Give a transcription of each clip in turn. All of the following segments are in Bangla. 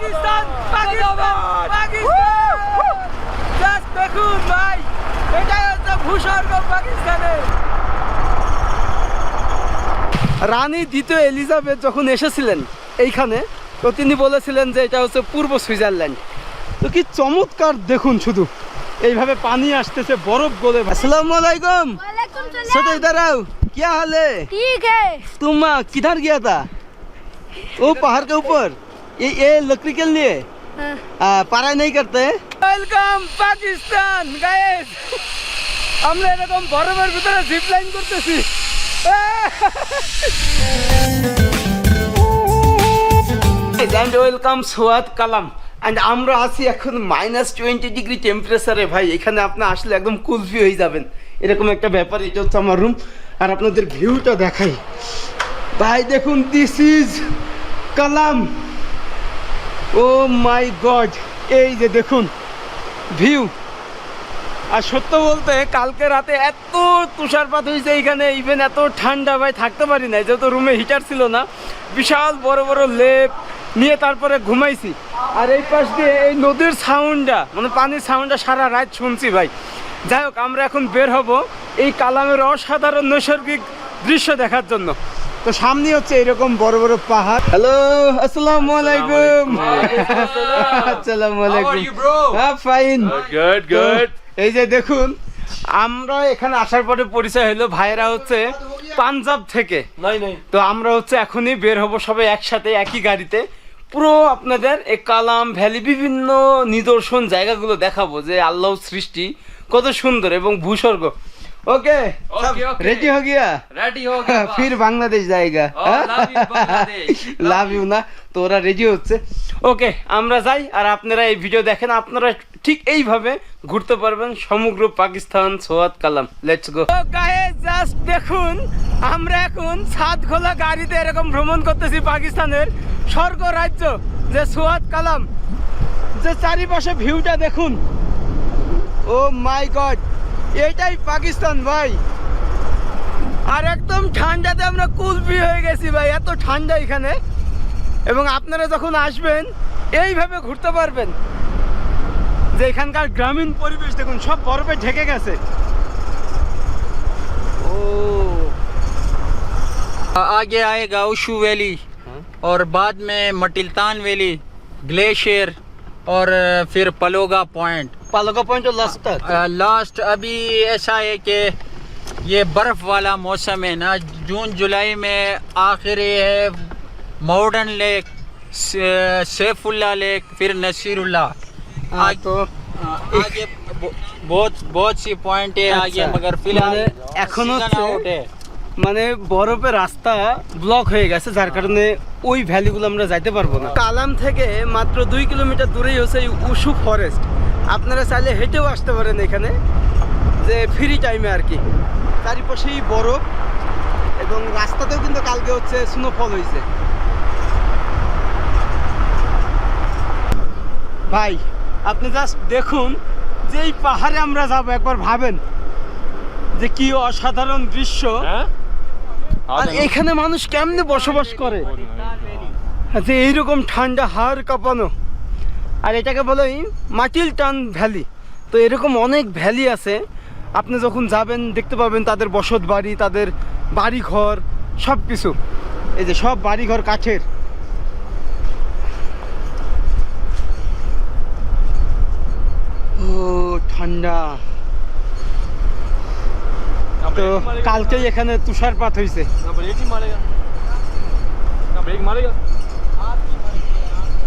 পাকিস্তান পাকিস্তান পাকিস্তান জাস্ট দেখুন ভাই এটাই হচ্ছে ভূস্বর্গ পাকিস্তানের রানী দ্বিতীয় এলিজাবেথ যখন এসেছিলেন এইখানে তো তিনি বলেছিলেন যে এটা হচ্ছে পূর্ব সুইজারল্যান্ড তো কি চমৎকার দেখুন শুধু এইভাবে পানি আসতেছে বরফ গলে আসসালামু আলাইকুম वालेकुम छोटो सलाम इधर आओ क्या हाल है ठीक है तुम आ, किधर गया था वो पहाड़ के ऊपर ये ये लकड़ी के लिए हाँ। आ, पढ़ाई नहीं करते ওয়েলকাম পাকিস্তান গাইস আমরা এরকম বরফের ভিতরে জিপ লাইন করতেছি and welcome Swat Kalam and আমরা আছি এখন মাইনাস টোয়েন্টি ডিগ্রি টেম্পারেচারে ভাই এখানে আপনি আসলে একদম কুলফি হয়ে যাবেন এরকম একটা ব্যাপার এটা হচ্ছে আমার রুম আর আপনাদের ভিউটা দেখাই ভাই দেখুন this is Kalam oh my god, এই যে দেখুন, ভিউ। আর সত্য বলতে, কালকে রাতে এত তুষারপাত হয়েছে এইখানে ইভেন এত ঠান্ডা ভাই, থাকতে পারি না যেহেতু রুমে হিটার ছিল না। বিশাল বড় বড় লেপ নিয়ে তারপরে ঘুমাইছি। আর এই পাশ দিয়ে এই নদীর সাউন্ডটা মানে পানির সাউন্ডটা সারা রাত শুনছি ভাই। যাই হোক, আমরা এখন বের হব এই কালামের অসাধারণ নৈসর্গিক দৃশ্য দেখার জন্য। তো সামনে হচ্ছে এরকম বড় বড় পাহাড়। হ্যালো আসসালাম আলাইকুম। আসসালাম আলাইকুম। হ্যাঁ ফাইন গুড গুড এই যে দেখুন আমরা এখানে আসার পরে পরিচয় হলো ভাইরা হচ্ছে পাঞ্জাব থেকে। তো আমরা হচ্ছে এখনই বের হব সবাই একসাথে একই গাড়িতে। পুরো আপনাদের এই কালাম ভ্যালি বিভিন্ন নিদর্শন জায়গাগুলো দেখাবো যে আল্লাহ সৃষ্টি কত সুন্দর এবং ভূস্বর্গ। ওকে Okay, okay. রেডি हो गया रेडी हो गया फिर বাংলাদেশ জায়গা Oh, love you, Bangladesh. Love you না তো ওরা রেডি হচ্ছে ওকে আমরা যাই আর আপনারা এই ভিডিও দেখেন আপনারা ঠিক এইভাবে ঘুরতে পারবেন সমগ্র Pakistan Swat Kalam let's go just দেখুন আমরা এখন ছাদ খোলা গাড়িতে এরকম ভ্রমণ করতেছি পাকিস্তানের স্বর্গ রাজ্য যে সোয়াত কালাম যে চারিপাশে ভিউটা দেখুন ও মাই গড এইটাই পাকিস্তান ভাই আর একদম ঠান্ডাতে আমরা কুলফি হয়ে গেছি ভাই এত ঠান্ডা এখানে এবং আপনারা যখন আসবেন এইভাবে ঘুরতে পারবেন যে এখানকার গ্রামীণ পরিবেশ দেখুন সব বরফে ঢেকে গেছে ও आगे आएगा उशू वैली और बाद में मटिलतान वैली ग्लेशियर और अ, फिर पलोगा पॉइंट পালকা পয়েন্ট লাস্ট তক लास्ट अभी ऐसा है कि ये बर्फ़ वाला मौसम है ना जून जुलाई में आखिर ये है मॉडर्न लेक से- सैफुल्ला लेक फिर नसीरुल्ला हाँ, तो आगे ब- बहुत बहुत सी पॉइंट है आगे अच्छा, मगर फिलहाल মানে এখনো season হচ্ছে- out है মানে বরফের রাস্তা ব্লক হয়ে গেছে যার কারণে ওই ভ্যালিগুলো আমরা যাইতে পারবো না কালাম থেকে মাত্র দুই কিলোমিটার দূরেই হচ্ছে এই উশু ফরেস্ট আপনারা চাইলে হেঁটেও আসতে পারেন এখানে। যে ফ্রি টাইমে আর কি। চারিপাশেই বরফ এবং রাস্তাতেও কিন্তু কালকে হচ্ছে স্নোফল হয়েছে। ভাই আপনি জাস্ট দেখুন যে এই পাহাড়ে আমরা যাব একবার ভাবেন যে কি অসাধারণ দৃশ্য। আর এখানে মানুষ কেমনে বসবাস করে? যে এইরকম ঠান্ডা হাড় কাঁপানো। আর এটাকে বলে মাটিলটান ভ্যালি। তো এরকম অনেক ভ্যালি আছে। আপনি যখন যাবেন, দেখতে পাবেন তাদের বসত বাড়ি, তাদের বাড়িঘর সব কিছু এই যে সব বাড়িঘর কাঠের। ও, ঠান্ডা। তো কালকেই এখানে তুষারপাত হয়েছে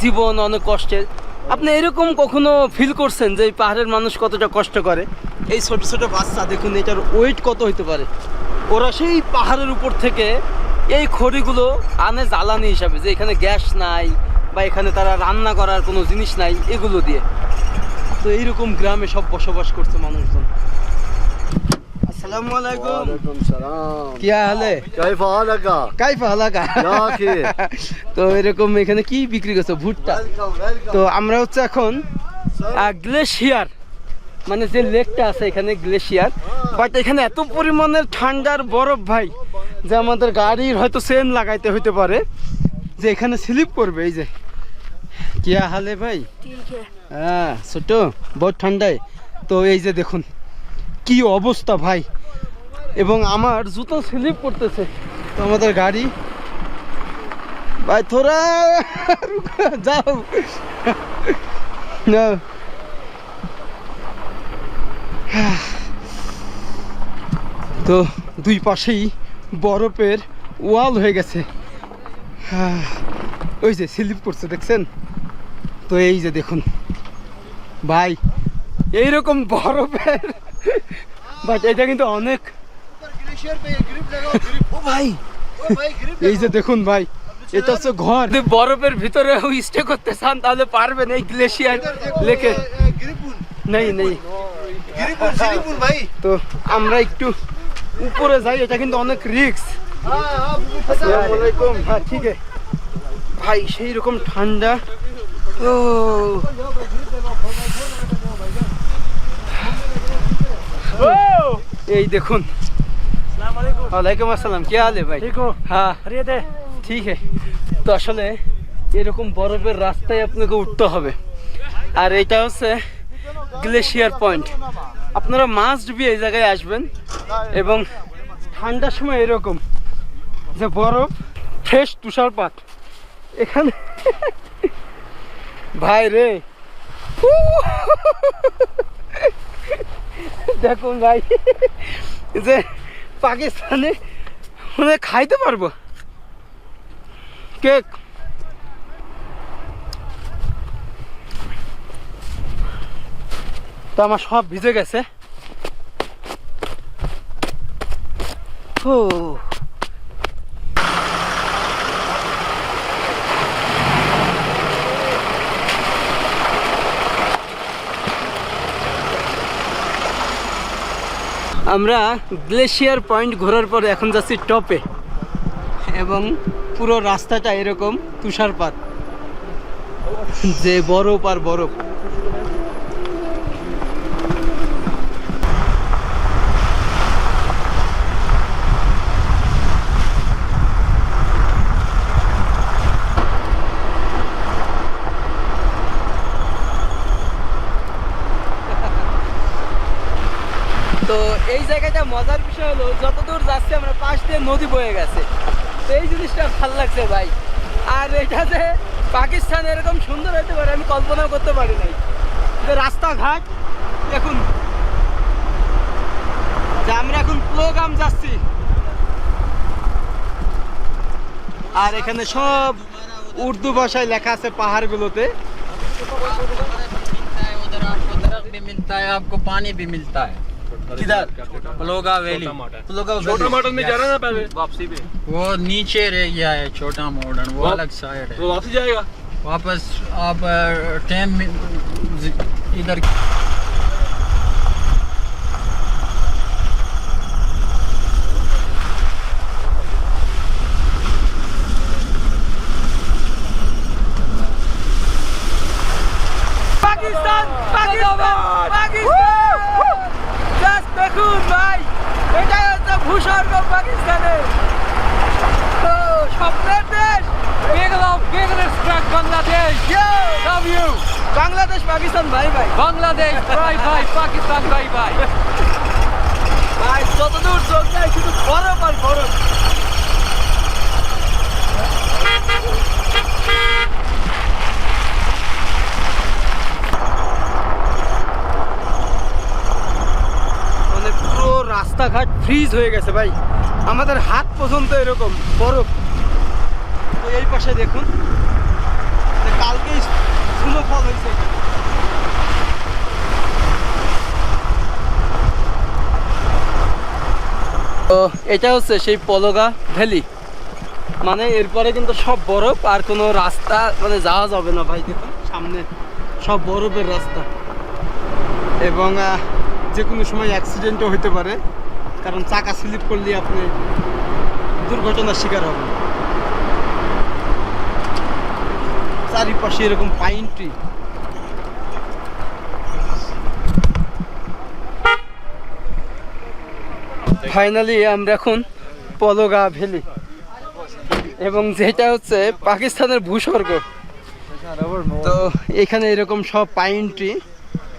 জীবন, অনেক কষ্টের আপনি এরকম কখনো ফিল করছেন যে এই পাহাড়ের মানুষ কতটা কষ্ট করে? এই ছোট ছোট বাচ্চা দেখুন, এটার ওয়েট কত হইতে পারে? ওরা সেই পাহাড়ের উপর থেকে এই খড়িগুলো আনে জ্বালানি হিসাবে, যে এখানে গ্যাস নাই বা এখানে তারা রান্না করার কোনো জিনিস নাই, এগুলো দিয়ে। তো এইরকম গ্রামে সব বসবাস করছে মানুষজন। তো এরকম এখানে কি বিক্রি ভুট্টা? তো আমরা হচ্ছে এখন গ্লেশিয়ার মানে যে লেকটা আছে এখানে গ্লেশিয়ার বাট এখানে এত পরিমাণের ঠান্ডার বরফ ভাই যে আমাদের গাড়ির হয়তো সেন লাগাইতে হইতে পারে যে এখানে স্লিপ করবে এই যে। কিয়া হালে ভাই? হ্যাঁ ছোট বড় ঠান্ডায়। তো এই যে দেখুন কি অবস্থা ভাই। এবং আমার জুতো স্লিপ করতেছে। তো আমাদের গাড়ি। ভাই থোড়া রুকো, যাও। না। তো দুই পাশেই বরফের ওয়াল হয়ে গেছে। ওই যে স্লিপ করছে দেখছেন? তো এই যে দেখুন। ভাই এইরকম বরফের বাট এটা কিন্তু অনেক ভাই। এই যে দেখুন ভাই এটা হচ্ছে বরফের ভিতরে স্টে করতে চান তাহলে পারবেন এই গ্লেশিয়ার লেকে নেই নেই। তো আমরা একটু উপরে যাই এটা কিন্তু অনেক রিক্স হ্যাঁ ঠিক আছে। ভাই সেই রকম ঠান্ডা। ও! এই দেখুন ওয়ালাইকুম আসসালাম কি হালে ভাই? হ্যাঁ। ঠিক তো আসলে এরকম বরফের রাস্তায় আপনাকে উঠতে হবে। আর এটা হচ্ছে গ্লেশিয়ার পয়েন্ট। আপনারা মাস্ট বি এই জায়গায় আসবেন। এবং ঠান্ডার সময় এরকম যে বরফ ফ্রেশ তুষারপাত এখানে ভাই রে। দেখুন ভাই যে পাকিস্তানে মানে খাইতে পারব। কেক। তো আমার সব ভিজে গেছে। ও। আমরা গ্লেশিয়ার পয়েন্ট ঘোরার পর এখন যাচ্ছি টপে। এবং পুরো রাস্তাটা এরকম তুষারপাত। যে বরফ আর বরফ তো এই জায়গাটা মজার বিষয় হলো যতদূর যাচ্ছে আমরা পাশ দিয়ে নদী বয়ে গেছে এই জিনিসটা ভালো লাগছে ভাই আর এটাতে পাকিস্তান এরকম সুন্দর হতে পারে আমি কল্পনাও করতে পারি নাই রাস্তাঘাট দেখুন যে আমরা এখন প্রোগ্রাম যাচ্ছি আর এখানে সব উর্দু ভাষায় লেখা আছে পাহাড়গুলোতে গুলোতে পানি ভি মিলতা হ্যাঁ किधर? पलोगा वैली। पलोगा छोटा मॉडर्न में जा रहा है ना पहले? वापसी पे। वो नीचे रह गया है छोटा मॉडर्न वो अलग साइड है। वो वापसी जाएगा? वापस आप टाइम इधर দেখুন ভাই এটাই হচ্ছে ভূস্বর্গ পাকিস্তানে তো স্বপ্নের দেশ love বাংলাদেশ পাকিস্তান ভাই ভাই বাংলাদেশ ভাই ভাই পাকিস্তান ভাই ভাই ভাই যতদূর চোখ যায় শুধু বরফ আর বরফ মানে পুরো রাস্তাঘাট ফ্রিজ হয়ে গেছে ভাই। আমাদের হাত পর্যন্ত এরকম, বরফ। তো এই পাশে দেখুন, যে কালকেই স্নোফল হয়েছে। তো এটা হচ্ছে সেই পলগা ভ্যালি। মানে এরপরে কিন্তু সব বরফ আর কোনো রাস্তা মানে যাওয়া যাবে না ভাই, দেখুন, সামনে সব বরফের রাস্তা। এবং যে কোনো সময় অ্যাক্সিডেন্টও হতে পারে। কারণ চাকা স্লিপ করলে আপনি দুর্ঘটনার শিকার হবেন। চারিপাশে এরকম পাইন ট্রি। ফাইনালি আমরা এখন পলগা ভ্যালি। এবং যেটা হচ্ছে পাকিস্তানের ভূস্বর্গ। তো এখানে এরকম সব পাইন ট্রি।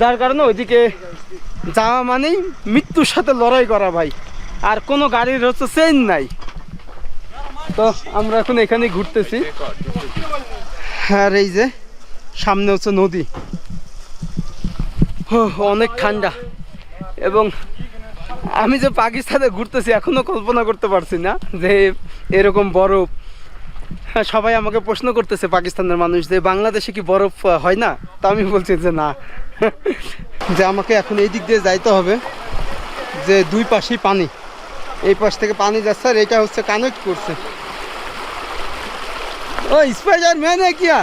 যার কারণে ওইদিকে যাওয়া মানেই মৃত্যুর সাথে লড়াই করা ভাই। আর কোনো গাড়ির হচ্ছে চেন নাই। তো আমরা এখন এখানে ঘুরতেছি। আর এই যে সামনে হচ্ছে নদী। অনেক ঠান্ডা। এবং আমি যে পাকিস্তানে ঘুরতেছি, এখনও কল্পনা করতে পারছি না যে এরকম বরফ সবাই আমাকে প্রশ্ন করতেছে পাকিস্তানের মানুষ যে বাংলাদেশে কি বরফ আহ, হয় না তা আমি বলছি যে না যে আমাকে এখন এই দিক দিয়ে যাইতে হবে যে দুই পাশেই পানি এই পাশ থেকে পানি যাচ্ছে আর এটা হচ্ছে কানেক্ট করছে ও স্পাইডার ম্যান কিয়া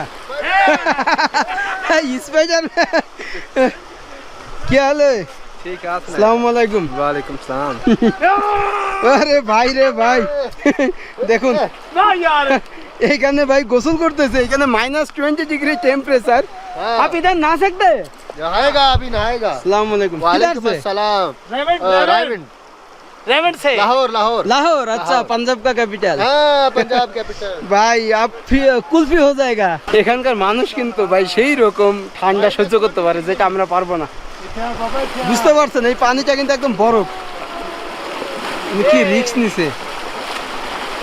स्पाइडर क्या हाल है ठीक है आपने सलाम वालेकुम वालेकुम सलाम আরে ভাই রে ভাই দেখুন ना यार এইখানে ভাই গোসল করতেছে এখানে মাইনাস টোয়েন্টি ডিগ্রি টেম্পারেচার आप इधर नहा सकते हैं नहाएगा अभी नहाएगा सलाम वालेकुम किधर वालेकुम से अस्सलाम रेवेंट रायविंड रेवेंट से लाहौर लाहौर लाहौर अच्छा पंजाब का कैपिटल हाँ पंजाब कैपिटल ভাই আপ ফি- কুলফি হয়ে যায়গা এখানকার মানুষ কিন্তু ভাই সেই রকম ঠান্ডা সহ্য করতে পারে যেটা আমরা পারবো না বুঝতে পারছেন এই পানিটা কিন্তু একদম বরফ। কি রিস্ক নিছে?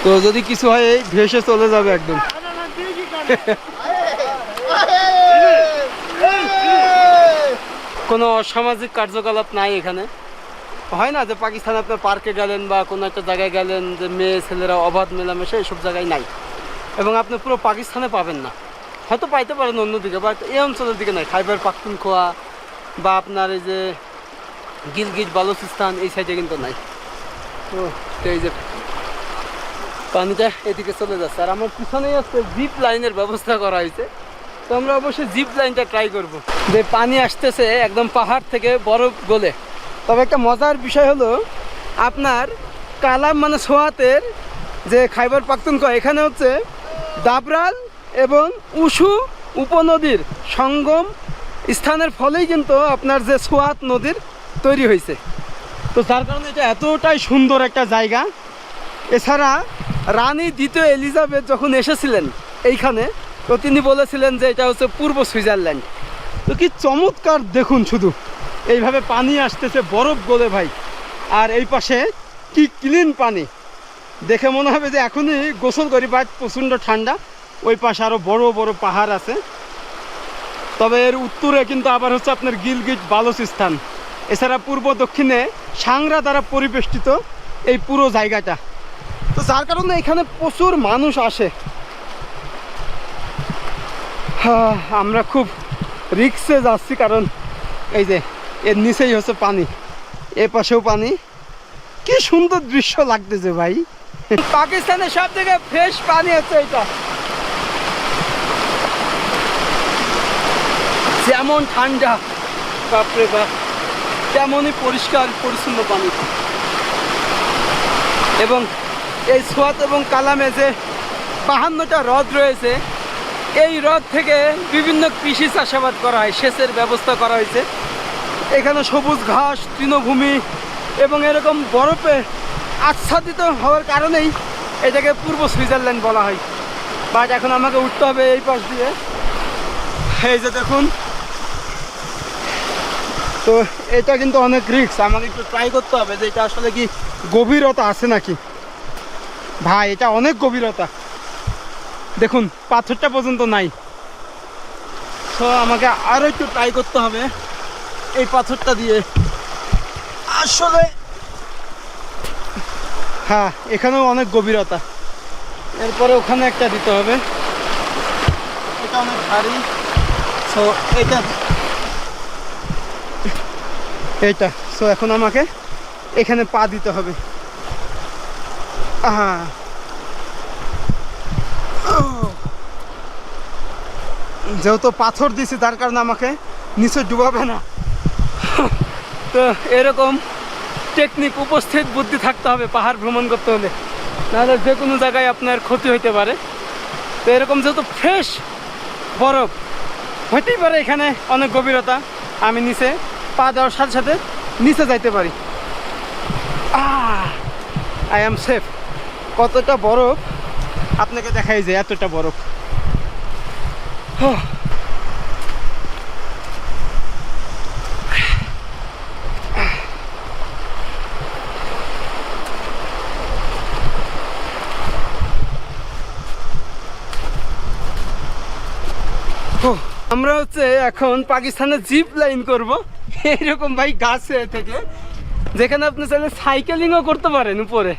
তো যদি কিছু হয় এই ভেসে চলে যাবে একদম। কোনো অসামাজিক কার্যকলাপ নাই এখানে? হয় না যে পাকিস্তানে আপনার পার্কে গেলেন বা কোনো একটা জায়গায় গেলেন যে মেয়ে ছেলেরা অবাধ মেলামেশা এইসব জায়গায় নাই। এবং আপনি পুরো পাকিস্তানে পাবেন না। হয়তো পাইতে পারেন অন্যদিকে বাট এই অঞ্চলের দিকে নাই। খাইবার পাখতুনখোয়া বা আপনার এই যে গিলগিট বালুচিস্তান, এই সাইডে কিন্তু নাই। তো এই যে পানিটা এদিকে চলে যাচ্ছে। আর আমার পিছনেই আছে জিপ লাইনের ব্যবস্থা করা হয়েছে। তো আমরা অবশ্যই জিপ লাইনটা ট্রাই করব। যে পানি আসতেছে একদম পাহাড় থেকে বরফ গলে। তবে একটা মজার বিষয় হলো, আপনার কালাম মানে সোয়াতের যে খাইবার পাখতুনখোয়া এখানে হচ্ছে দাবরাল এবং উসু উপনদীর সঙ্গম স্থানের ফলেই কিন্তু আপনার যে সোয়াত নদীর তৈরি হয়েছে। তো যার কারণে এটা এতটাই সুন্দর একটা জায়গা। এছাড়া রানী দ্বিতীয় এলিজাবেথ যখন এসেছিলেন এইখানে, তো তিনি বলেছিলেন যে এটা হচ্ছে পূর্ব সুইজারল্যান্ড। তো কি চমৎকার দেখুন শুধু। এইভাবে পানি আসতেছে বরফ গলে ভাই। আর এই পাশে কি ক্লিন পানি। দেখে মনে হবে যে এখনই গোসল করি, বাট প্রচণ্ড ঠান্ডা। ওই পাশে আরও বড় বড় পাহাড় আছে। তবে এর উত্তরে কিন্তু আবার হচ্ছে আপনার গিলগিট বালুচিস্তান। এছাড়া পূর্ব দক্ষিণে সাংরা দ্বারা পরিবেষ্টিত এই পুরো জায়গাটা। তো যার কারণে এখানে প্রচুর মানুষ আসে। আমরা খুব রিক্সে যাচ্ছি কারণ এই যে এর নিচেই হচ্ছে পানি। এ পাশেও পানি। কি সুন্দর দৃশ্য লাগতেছে ভাই। পাকিস্তানের সব থেকে ফ্রেশ পানি হচ্ছে এটা। যেমন ঠান্ডা, বাপরে বাপ, তেমনই পরিষ্কার, পরিচ্ছন্ন পানি। এবং এই সোয়াত এবং কালামে যে বাহান্নটা হ্রদ রয়েছে, এই হ্রদ থেকে বিভিন্ন কৃষি চাষাবাদ করা হয়, সেচের ব্যবস্থা করা হয়েছে। এখানে সবুজ ঘাস, তৃণভূমি এবং এরকম বরফে আচ্ছাদিত হওয়ার কারণেই এটাকে পূর্ব সুইজারল্যান্ড বলা হয়। বাট এখন আমাকে উঠতে হবে এই পাশ দিয়ে। এই যে দেখুন তো এটা কিন্তু অনেক রিস্ক আমাকে একটু ট্রাই করতে হবে যে এটা আসলে কি গভীরতা আছে নাকি। ভাই, এটা অনেক গভীরতা। দেখুন, পাথরটা পর্যন্ত নাই। তো আমাকে আরও একটু ট্রাই করতে হবে এই পাথরটা দিয়ে। আসলে হ্যাঁ এখানেও অনেক গভীরতা। এরপরে ওখানে একটা দিতে হবে। এটা অনেক ভারী। সো এটা এইটা। সো এখন আমাকে এখানে পা দিতে হবে। আহা। যেহেতু পাথর দিছি তার কারণে আমাকে নিচে ডুবাবে না। তো, এরকম টেকনিক উপস্থিত বুদ্ধি থাকতে হবে, পাহাড় ভ্রমণ করতে হলে। নাহলে যে কোনো জায়গায় আপনার ক্ষতি হইতে পারে। তো, এরকম যেহেতু ফ্রেশ বরফ, হইতেই পারে এখানে অনেক গভীরতা। আমি নিচে পা দেওয়ার সাথে সাথে নিচে যাইতে পারি। আই এম সেফ কতটা বরফ? আপনাকে দেখাই যে এতটা বরফ। আমরা হচ্ছে এখন পাকিস্তানে জিপ লাইন করব। এইরকম ভাই গাছে থেকে। যেখানে আপনি চাইলে সাইকেলিংও করতে পারেন উপরে।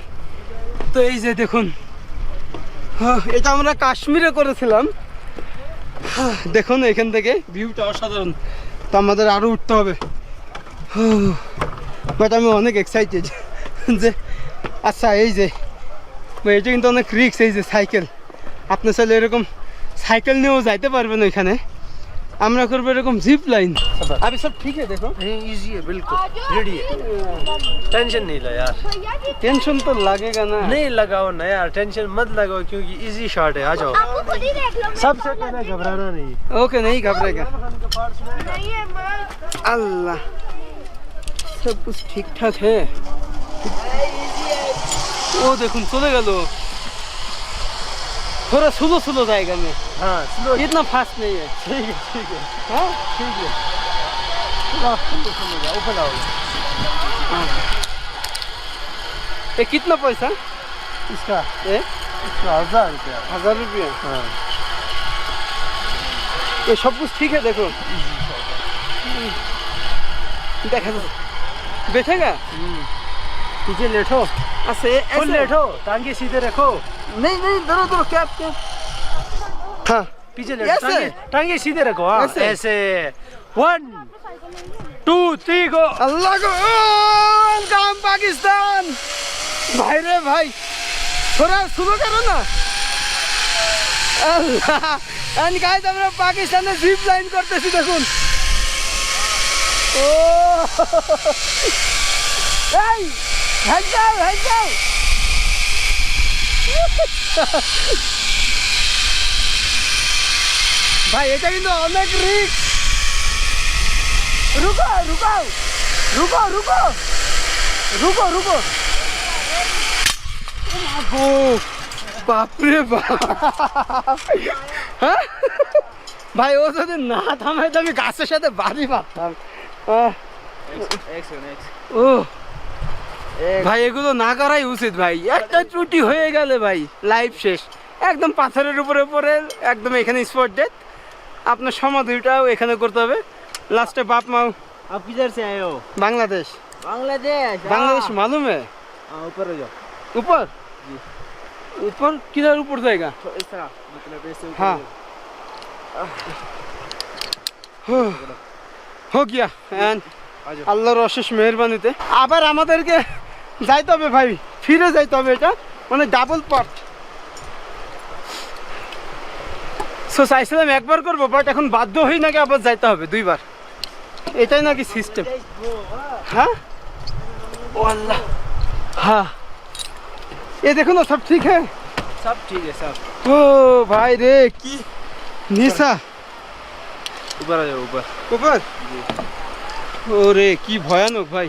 তো এই যে দেখুন। এটা আমরা কাশ্মীরে করেছিলাম। দেখুন এখান থেকে ভিউটা অসাধারণ। তো আমাদের আরও উঠতে হবে। বাট আমি অনেক এক্সাইটেড যে আচ্ছা এই যে এটা কিন্তু অনেক রিক্স এই যে সাইকেল আপনি চাইলে এরকম সাইকেল নিয়েও যাইতে পারবেন ওইখানে। আমরা করব এরকম জিপ লাইন अभी सब ठीक है देखो नहीं इजी है बिल्कुल रेडी है टेंशन नहीं ला यार টেনশন তো লাগেগা না नहीं लगाओ ना यार टेंशन मत लगाओ क्योंकि इजी शॉट है आ जाओ सबसे पहले घबराना नहीं ओके नहीं घबराएगा अल्लाह सब कुछ ठीक ठाक है ও দেখুন চলে গেল थोड़ा स्लो स्लो जाएगा मैं हाँ स्लो इतना फास्ट नहीं है ठीक है ठीक है हाँ ठीक है थोड़ा स्लो स्लो जाओ, ऊपर आओ ये कितना पैसा इसका ये इसका हजार रुपया हजार रुपया हाँ ये सब कुछ ठीक है देखो देखा तो बैठेगा पीछे लेटो अच्छा ये फुल ऐसे- लेटो टांगे सीधे रखो नहीं नहीं दरो दरो क्या क्या हाँ पीछे लेटो ऐसे? टांगे टांगे सीधे रखो हाँ ऐसे? ऐसे वन टू थ्री गो अल्लाह को वेलकम पाकिस्तान भाई रे भाई थोड़ा শুরু করো না আল্লাহ এন্ড গাইস আমরা পাকিস্তানে জিপ লাইন করতেছি দেখুন ও এই হেড যাও হেড যাও ભાઈ এটা কিন্তু অনেক রিক্স রুকো রুকো রুকো রুকো রুকো রুকো বাবু বাপরে হ্যাঁ ভাই ও যদি না থামায় তো আমি গাছের সাথে বাড়ি পারতাম ও ভাই এগুলো না করাই উচিত ভাই একটা ত্রুটি হয়ে গেলে ভাই লাইফ শেষ একদম পাথরের উপরে উপরে একদম এখানে স্পট ডেট আপনার সমাধিটাও এখানে করতে হবে লাস্টে বাপ মাও आप किधर से आए हो बांग्लादेश बांग्लादेश बांग्लादेश मालूम है हाँ ऊपर हो जाओ ऊपर ऊपर किधर ऊपर जाएगा तो इस तरह मतलब ऐसे ऊपर हाँ हो हो গিয়া And আজো। আল্লাহর অশেষ মেহরবানিতে আবার আমাদেরকে যাইতে হবে ভাই ফিরে যাইতে হবে এটা মানে ডাবল পার্ট সো চাইছিলাম একবার করবো বাট এখন বাধ্য হই নাকি আবার যাইতে হবে দুইবার এটাই নাকি সিস্টেম হ্যাঁ ও আল্লাহ হ্যাঁ ये देखो ना सब ठीक है सब ठीक है सब ও ভাই রে কি নিশা ऊपर आ जाओ ऊपर উপর ওরে কি ভয়ানক ভাই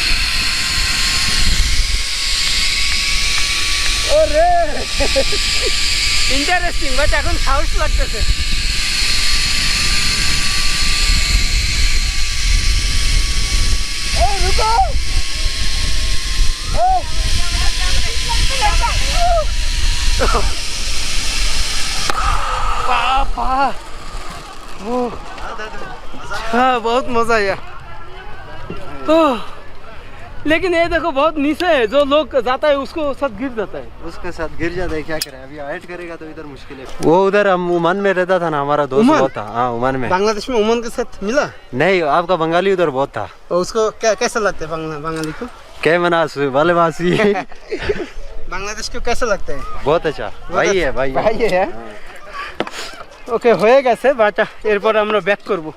ওরে ইন্টারেস্টিং বাট এখন সাহস লাগতেছে এই রুকো এই पापा ओ हाँ बहुत मजा आया तो लेकिन ये देखो बहुत नीचे है जो लोग जाता है उसको साथ गिर जाता है उसके साथ गिर जाता है क्या करें अभी हाइट करेगा तो इधर मुश्किल है वो उधर हम उमन में रहता था ना हमारा दोस्त उमन? बहुत था हाँ उमन में बांग्लादेश में उमन के साथ मिला नहीं आपका बंगाली उधर बहुत था और उसको क्या कैसा लगता है बांग्ला- बंगाली को क्या मना वाले वासी बांग्लादेश को कैसा लगता है बहुत अच्छा भाई है भाई है। ভাই হ্যাঁ ওকে হয়ে গেছে বাটা এরপর আমরা ব্যাক করব ও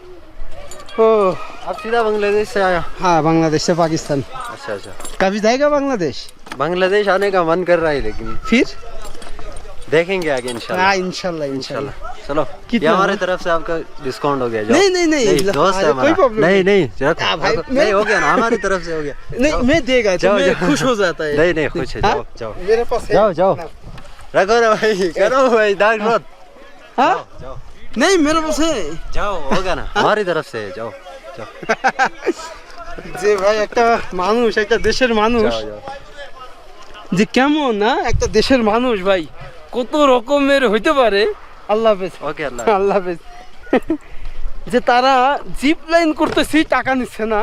आप सीधा बांग्लादेश से आया? हाँ बांग्लादेश से पाकिस्तान। अच्छा अच्छा। कभी जाएगा बांग्लादेश? बांग्लादेश आने का मन कर रहा है लेकिन। फिर? देखेंगे आगे इंशाल्लाह। हाँ इंशाल्लाह इंशाल्लाह। चलो कितना ये हमारे तरफ़ से आपका डिस्काउंट हो गया जाओ। नहीं, नहीं, नहीं, दोस्त अरे है कोई हमारा। नहीं नहीं। नहीं हाँ, भाई, मैं- नहीं हो गया ना हमारी तरफ़ से हो गया। नहीं मैं देगा तो जाओ, जाओ। खुश हो जाता है। नहीं नहीं खुश है हाँ? जाओ। जाओ मेरे पास है। जाओ, जाओ। रखो ना भाई करो भाई हाँ? जाओ। नहीं मेरे पास है जाओ हो गया ना हमारी तरफ से है, जाओ जाओ যে ভাই একটা মানুষ একটা দেশের মানুষ जाओ जाओ যে কেমন না একটা দেশের মানুষ ভাই কত রকমের হইতে পারে আল্লাহ হাফেজ ओके अल्लाह আল্লাহ হাফেজ যে তারা জিপ লাইন করতেছি টাকা নিচ্ছে না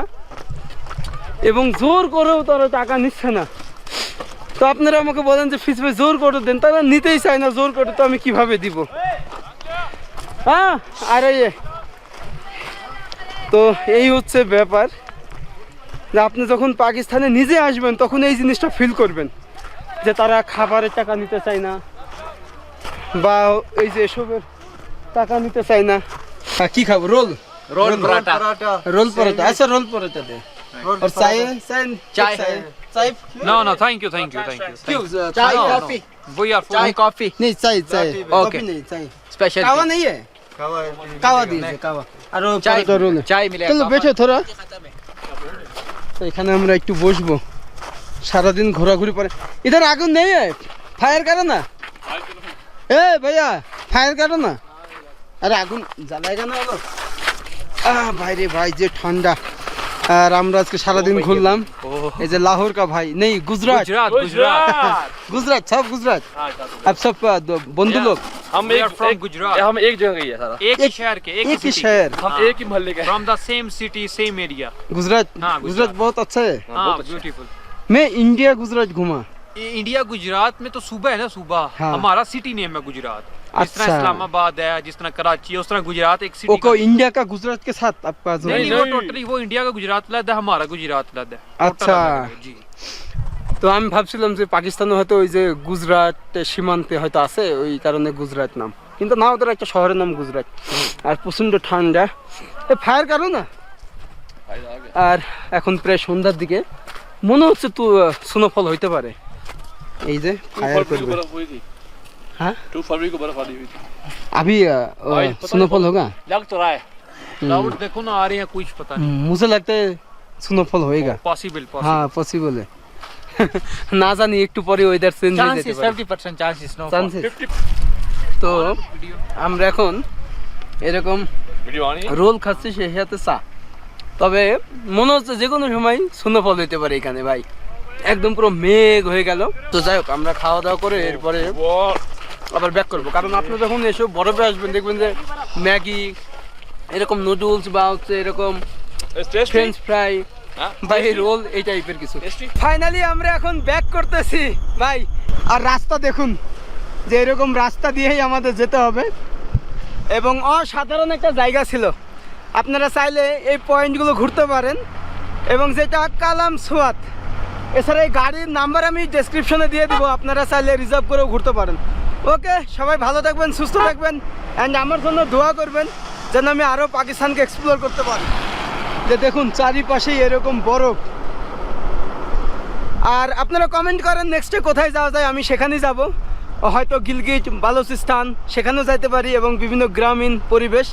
এবং জোর করেও তারা টাকা নিচ্ছে না তো আপনারা আমাকে বলেন যে ফিস ভাই জোর করে দেন তারা নিতেই চায় না জোর করে তো আমি কিভাবে দিব হ্যাঁ আর এই তো এই হচ্ছে ব্যাপার যে আপনি যখন পাকিস্তানে নিজে আসবেন তখন এই জিনিসটা ফিল করবেন যে তারা খাবারের টাকা নিতে চায় না বা এই যে এসবের টাকা নিতে চায় না আর কি খাবো role role paratha role paratha अच्छा रोल पराठा दे और चाय चाय चाय चाय चाय No, no, thank you, thank you, thank you. क्यों चाय खाओ। Coffee We are full. चाय कॉफी नहीं चाय चाय ओके। कॉफी नहीं चाय स्पेशल कावा नहीं है কাওয়া দিয়েছে কাওয়া। আর চাই মিলে চলো বেছো থোড়া। এখানে আমরা একটু বসবো। সারাদিন ঘোরাঘুরি পরে। ইধার আগুন নেই ফায়ার কারও না? এ ভাইয়া ফায়ার কারও না? আরে আগুন জ্বালাই কেন হলো বাইরে ভাই যে ঠান্ডা। আর আমরা আজকে সারাদিন ঘুরলাম এই যে লাহোর কা ভাই নেই গুজরাট Gujarat, Gujarat. गुजरात सब गुजरात अब सब अ, दो- बंधु लोग हम We एक are from एक- Gujarat. हम एक जगह गए हैं सारा एक ही एक- शहर के एक, एक ही city शहर हम हाँ। एक ही मोहल्ले के हैं from the same city same area Gujarat हाँ, गुजरात गुजरात। बहुत अच्छा है हाँ ब्यूटीफुल मैं इंडिया गुजरात घूमा इंडिया गुजरात में तो सूबा है ना सूबा हाँ। हमारा सिटी नेम है गुजरात जिस तरह अच्छा। इस्लामाबाद है जिस तरह कराची है उस तरह गुजरात एक सिटी ओको इंडिया का गुजरात के साथ आपका जो नहीं, नहीं, नहीं, वो नहीं। टोटली वो इंडिया का गुजरात लद है हमारा गुजरात लद है Total अच्छा। अलग है, जी তো আমি ভাবছিলাম যে পাকিস্তানে হয়তো ওই যে গুজরাট সীমান্তে হয়তো আছে ওই কারণে গুজরাট নাম কিন্তু না ওদের একটা শহরের নাম গুজরাট আর প্রচণ্ড ঠান্ডা এ ফায়ার কারো না আর এখন প্রায় সন্ধ্যার দিকে মনে হচ্ছে তো স্নোফল হইতে পারে এই যে ফায়ার করবে हुई थी हाँ? टू फरवरी को बर्फ वाली हुई थी अभी भाई, पता नहीं स्नोफॉल होगा लग तो रहा है क्लाउड देखो ना आ रहे हैं कुछ पता नहीं मुझे लगता है स्नोफॉल होएगा पॉसिबल पॉसिबल হ্যাঁ পসিবল না জানি একটু পরে ওয়েদার চেঞ্জ হয়ে যেতে चांसेस পারে 70% चांसेस नो চান্সেস তো আমরা এখন এরকম वीडियो आनी है রোল খাচ্ছি সে সাথে চা তবে মনে হচ্ছে যে কোনো সময় স্নোফল হইতে পারে এখানে ভাই একদম পুরো মেঘ হয়ে গেল তো যাই হোক আমরা খাওয়া দাওয়া করে এরপরে वो আবার ব্যাক করব। কারণ আপনি যখন এসব বরফে আসবেন দেখবেন যে ম্যাগি এরকম নুডলস বা হচ্ছে এরকম ফ্রেঞ্চ ফ্রাই ভাই রোল এই টাইপের কিছু। ফাইনালি আমরা এখন ব্যাক করতেছি ভাই। আর রাস্তা দেখুন যে এরকম রাস্তা দিয়েই আমাদের যেতে হবে। এবং অসাধারণ একটা জায়গা ছিল। আপনারা চাইলে এই পয়েন্টগুলো ঘুরতে পারেন। এবং যেটা কালাম সোয়াত এছাড়া এই গাড়ির নাম্বার আমি ডেসক্রিপশনে দিয়ে দেবো আপনারা চাইলে রিজার্ভ করেও ঘুরতে পারেন। ওকে, সবাই ভালো থাকবেন, সুস্থ থাকবেন অ্যান্ড আমার জন্য দোয়া করবেন যেন আমি আরও পাকিস্তানকে এক্সপ্লোর করতে পারি। যে দেখুন, চারিপাশেই এরকম বরফ। আর আপনারা কমেন্ট করেন নেক্সটে কোথায় যাওয়া যায়, আমি সেখানেই যাব। হয়তো গিলগিট, বালুচিস্তান, সেখানেও যাইতে পারি এবং বিভিন্ন গ্রামীণ পরিবেশ।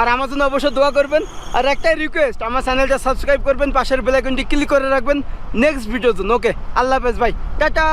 আর আমার জন্য অবশ্যই দোয়া করবেন। আর একটাই রিকোয়েস্ট আমার চ্যানেলটা সাবস্ক্রাইব করবেন, পাশের বেলাইকনটি ক্লিক করে রাখবেন। নেক্সট ভিডিওর জন্য ওকে আল্লাহ হাফেজ ভাই, টাটা!